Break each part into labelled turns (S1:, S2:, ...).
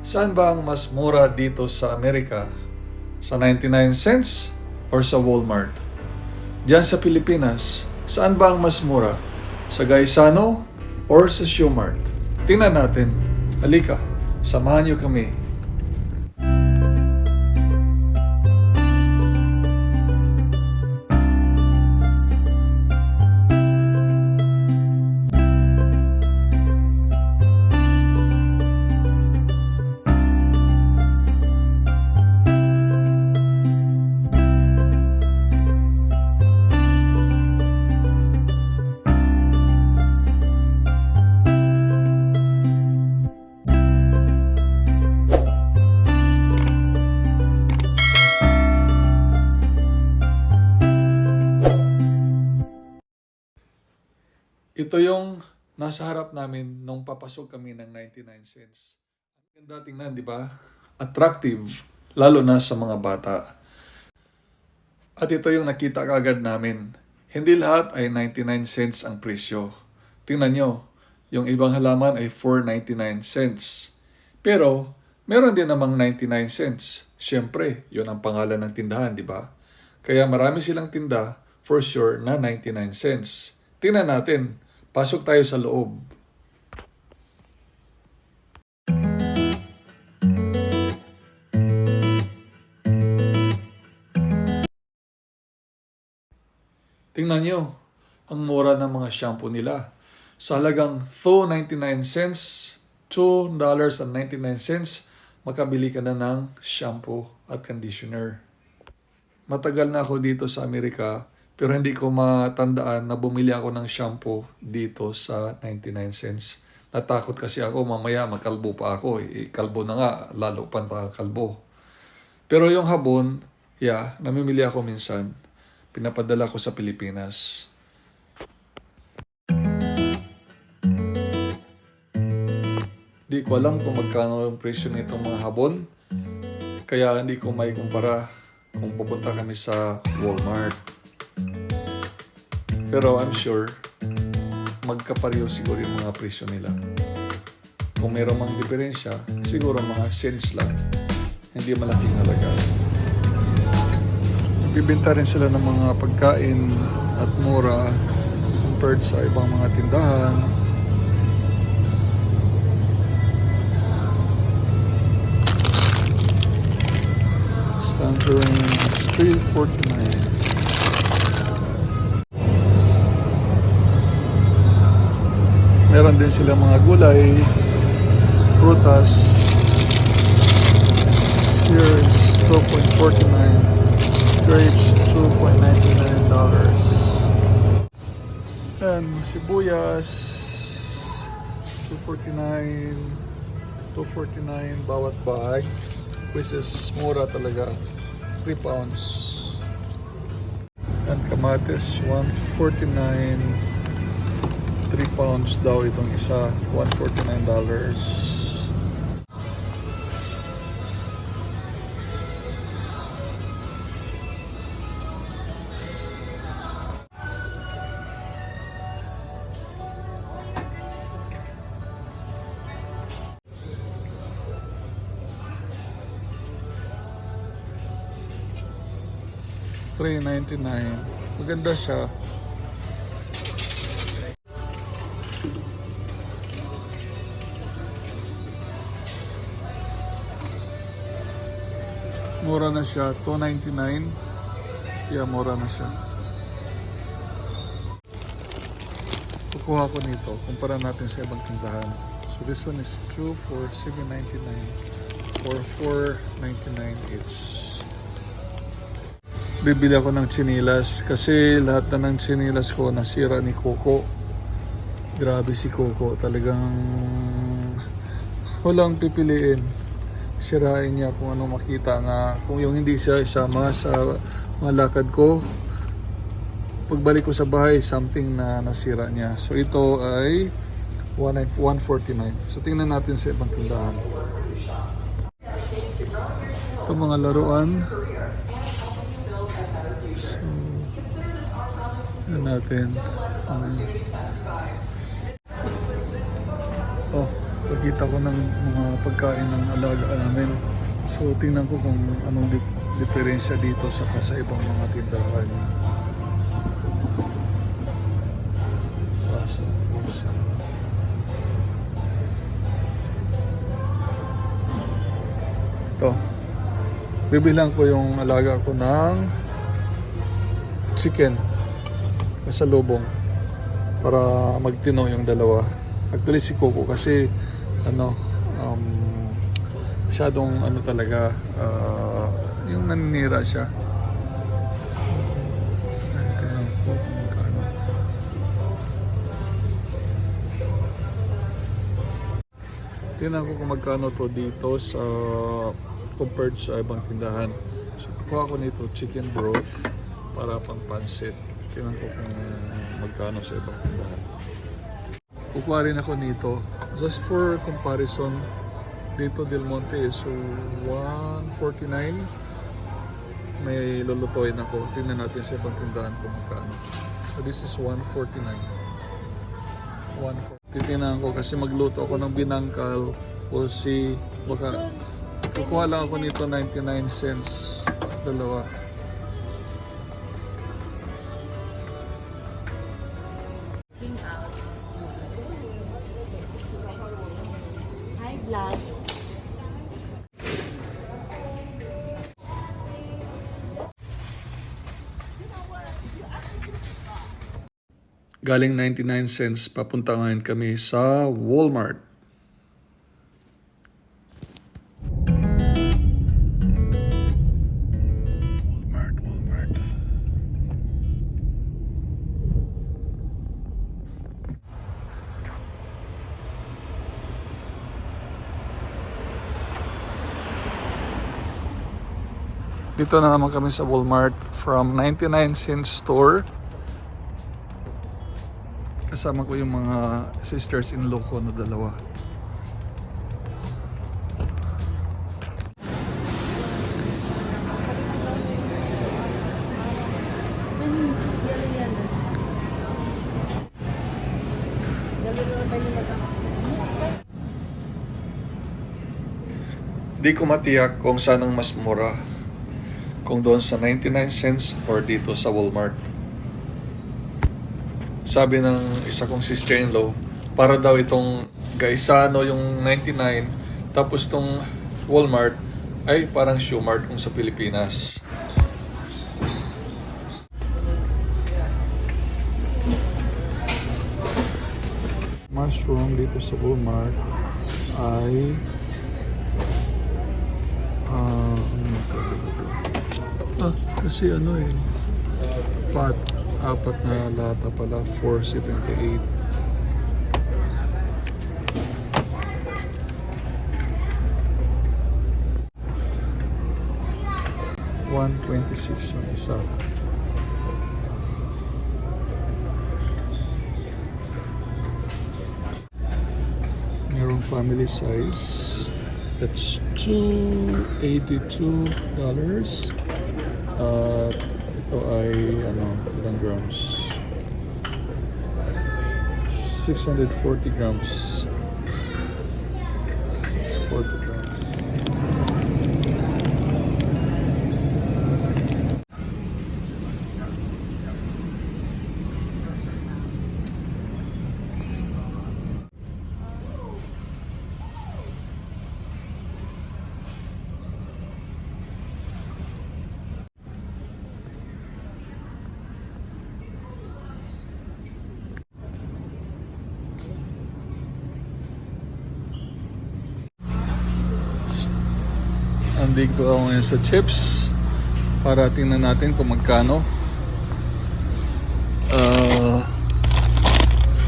S1: Saan ba ang mas mura dito sa Amerika? Sa 99 cents or sa Walmart? Diyan sa Pilipinas, saan ba ang mas mura? Sa Gaisano or sa Shoemart? Tingnan natin. Halika, samahan niyo kami. Ito yung nasa harap namin nung papasok kami ng 99 cents. Ang ganda tingnan, di ba? Attractive, lalo na sa mga bata. At ito yung nakita kagad namin. Hindi lahat ay 99 cents ang presyo. Tingnan nyo, yung ibang halaman ay 4.99 cents. Pero, meron din namang 99 cents. Siyempre, yun ang pangalan ng tindahan, di ba? Kaya marami silang tinda, for sure, na 99 cents. Tingnan natin. Pasok tayo sa loob. Tingnan nyo, ang mura ng mga shampoo nila. Sa halagang 2.99 cents, $2.99 makabili ka na ng shampoo at conditioner. Matagal na ako dito sa Amerika pero hindi ko matandaan na bumili ako ng shampoo dito sa 99 cents. Natakot kasi ako mamaya magkalbo pa ako. Eh, kalbo na nga, lalo pa kalbo. Pero yung habon, yeah, namimili ako minsan. Pinapadala ko sa Pilipinas. Di ko alam kung magkano yung presyo nitong mga habon. Kaya hindi ko may kumpara kung pupunta kami sa Walmart. Pero I'm sure, magkapareho siguro yung mga presyo nila. Kung mayroong mga diferensya, siguro mga cents lang. Hindi malaking halaga. Bibenta rin sila ng mga pagkain at mura compared sa ibang mga tindahan. Tangerine is 349. Meron din sila mga gulay, prutas. Cheers, 2.49. Grapes, 2.99 dollars. And sibuyas, 249. 249 bawat bag. Which is mura talaga. 3 pounds. And kamatis, 149. 3 pounds daw itong isa. 149 dollars. $3.99. Maganda siya. Mura na siya. $2.99. Yeah, mura na siya. Kukuha ko nito. Kumpara natin sa ibang tindahan. So this one is 2 for $7.99 or $4.99 each bibili ako ng chinilas kasi lahat na ng chinilas ko nasira ni Coco. Grabe si Coco. Talagang walang pipiliin. Sirain niya kung ano makita nga. Kung yung hindi siya isama sa mga lakad ko, pagbalik ko sa bahay, something na nasira niya. So ito ay 149. So tingnan natin sa ibang tindahan. Ito mga laruan. So, natin. Um, Pagkita ko ng mga pagkain ng alaga namin. So, tingnan ko kung anong dif- diferensya dito sa sa ibang mga tindahan. Pasa, pusa. Ito. Bibilang ko yung alaga ko ng chicken sa lubong para magtino yung dalawa. Actually si Coco kasi ano um, masyadong ano talaga ah, yung naninira siya. So, kung magkano. Tingnan ko kung magkano to dito sa compared sa ibang tindahan. So kukuha ko nito chicken broth para pang pansit. Tingnan ko kung magkano sa ibang tindahan. Kukuha rin ako nito just for comparison. Dito Del Monte is 149 may lulutuin ako. Tingnan natin sa ibang tindahan kung magkano. So this is 149. 149. Titingnan ko kasi magluto ako ng binangkal. We'll see. Baka kukuha lang ako nito 99 cents. Dalawa. Galing 99 cents, papunta ngayon kami sa Walmart. Walmart, Walmart. Dito na naman kami sa Walmart from 99 cents store. Kasama ko yung mga sisters-in-law ko na dalawa. Di ko matiyak kung saan ang mas mura. Kung doon sa 99 cents or dito sa Walmart. Sabi ng isa kong sister-in-law, para daw itong Gaisano yung 99, tapos itong Walmart ay parang Shoemart kung sa Pilipinas. Mushroom dito sa Walmart ay ah, ano? Ah, kasi ano eh, pat, apat na lata pala, 478. One twenty six yung isa. Merong family size. That's two eighty two dollars. At ito ay ano, ilang grams? 640 grams. 640 Andito ako ngayon sa chips para tingnan natin kung magkano. Ah,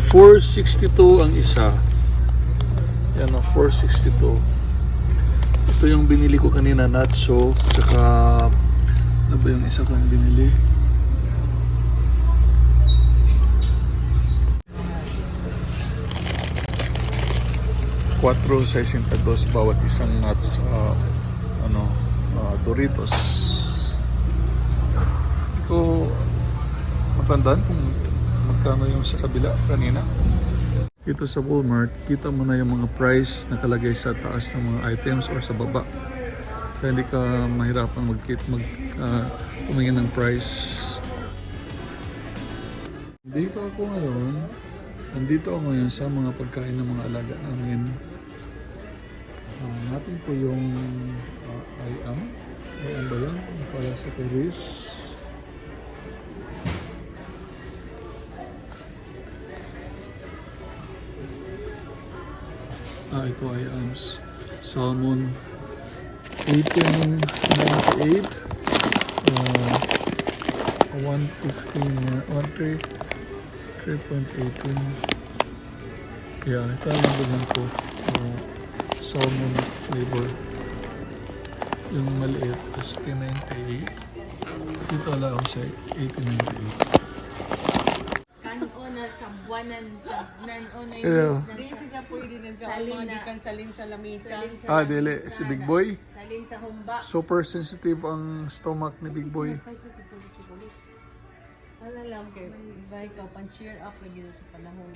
S1: 462 ang isa. Yan o, 462. Ito yung binili ko kanina, nacho, tsaka ano ba yung isa kong binili? Quattro 62 bawat isang nuts ah, Doritos. Hindi ko matandaan kung magkano yung sa kabila kanina. Ito sa Walmart, kita mo na yung mga price nakalagay sa taas ng mga items or sa baba. Kaya hindi ka mahirapan mag, mag tumingin ng price. Dito ako ngayon. Nandito ako ngayon sa mga pagkain ng mga alaga namin. Ah, natin po yung uh, I am. Am ba yan? Para sa kay Riz. Ah, ito ay ams. Salmon 1898. Uh, 115, uh, 13, 3.18. Yeah, ito bilhin ko. Uh, salmon flavor. Yung maliit is 1098. Dito lang ako sa 1898.
S2: Kanuna sa buwanan sa nanuna
S1: Yeah.
S3: This is a pwede na sa
S2: Salin
S3: mga
S2: na.
S3: gikan salin sa lamisa.
S1: Ah, dili. Si Big Boy.
S2: Salin sa humba.
S1: Super sensitive ang stomach ni Big Boy.
S3: Wala lang kay iba ikaw pan cheer up lagi na sa panahon.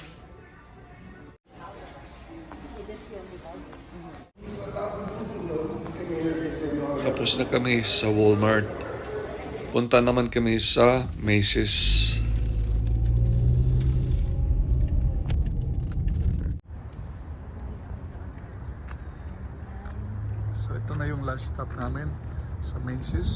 S1: Tapos na kami sa Walmart. Punta naman kami sa Macy's. So ito na yung last stop namin sa Macy's.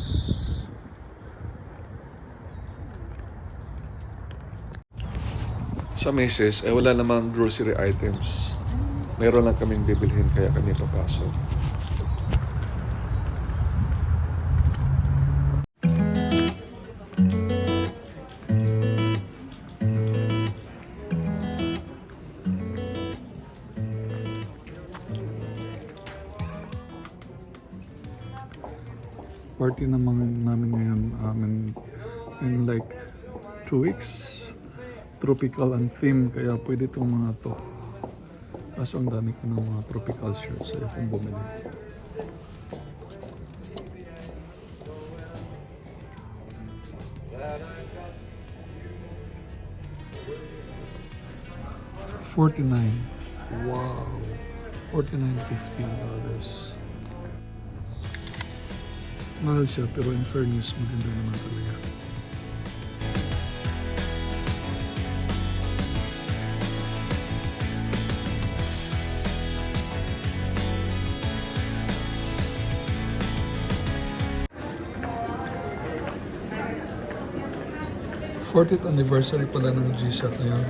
S1: Sa Macy's, eh wala namang grocery items. Meron lang kaming bibilhin kaya kami papasok. party naman namin ngayon um, in, in like two weeks tropical ang theme kaya pwede itong mga to kaso ang dami ko ng mga tropical shirts ayaw kong bumili Forty-nine. Wow. Forty-nine fifty dollars. Mahal siya pero in fairness maganda naman talaga. Fortieth anniversary pala ng G-Shock ngayon.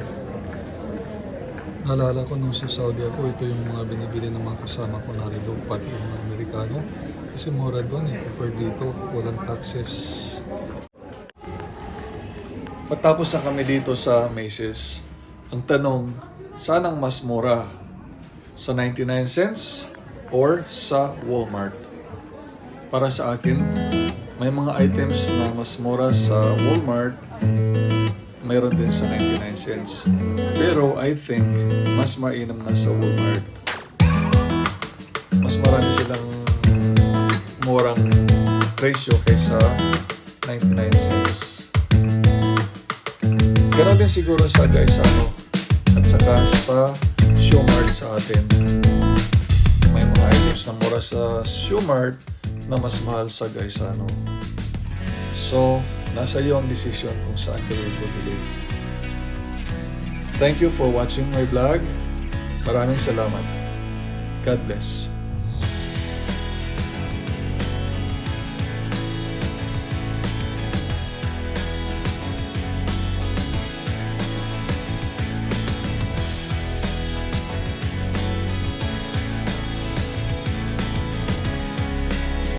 S1: Naalala ko nung sa Saudi ako, ito yung mga binibili ng mga kasama ko narito, pati yung mga Amerikano. Kasi mura doon eh, compared dito, walang taxes. Matapos na kami dito sa Macy's, ang tanong, saan ang mas mura? Sa 99 cents or sa Walmart? Para sa akin, may mga items na mas mura sa Walmart, mayroon din sa 99 cents. Pero I think, mas mainam na sa Walmart. Mas marami silang murang presyo kaysa 99 cents. Ganon din siguro sa Gaisano at saka sa Shumart sa atin. May mga items na mura sa Shumart na mas mahal sa Gaisano. So, nasa iyo ang decision kung saan kayo bumili. Thank you for watching my vlog. Maraming salamat. God bless.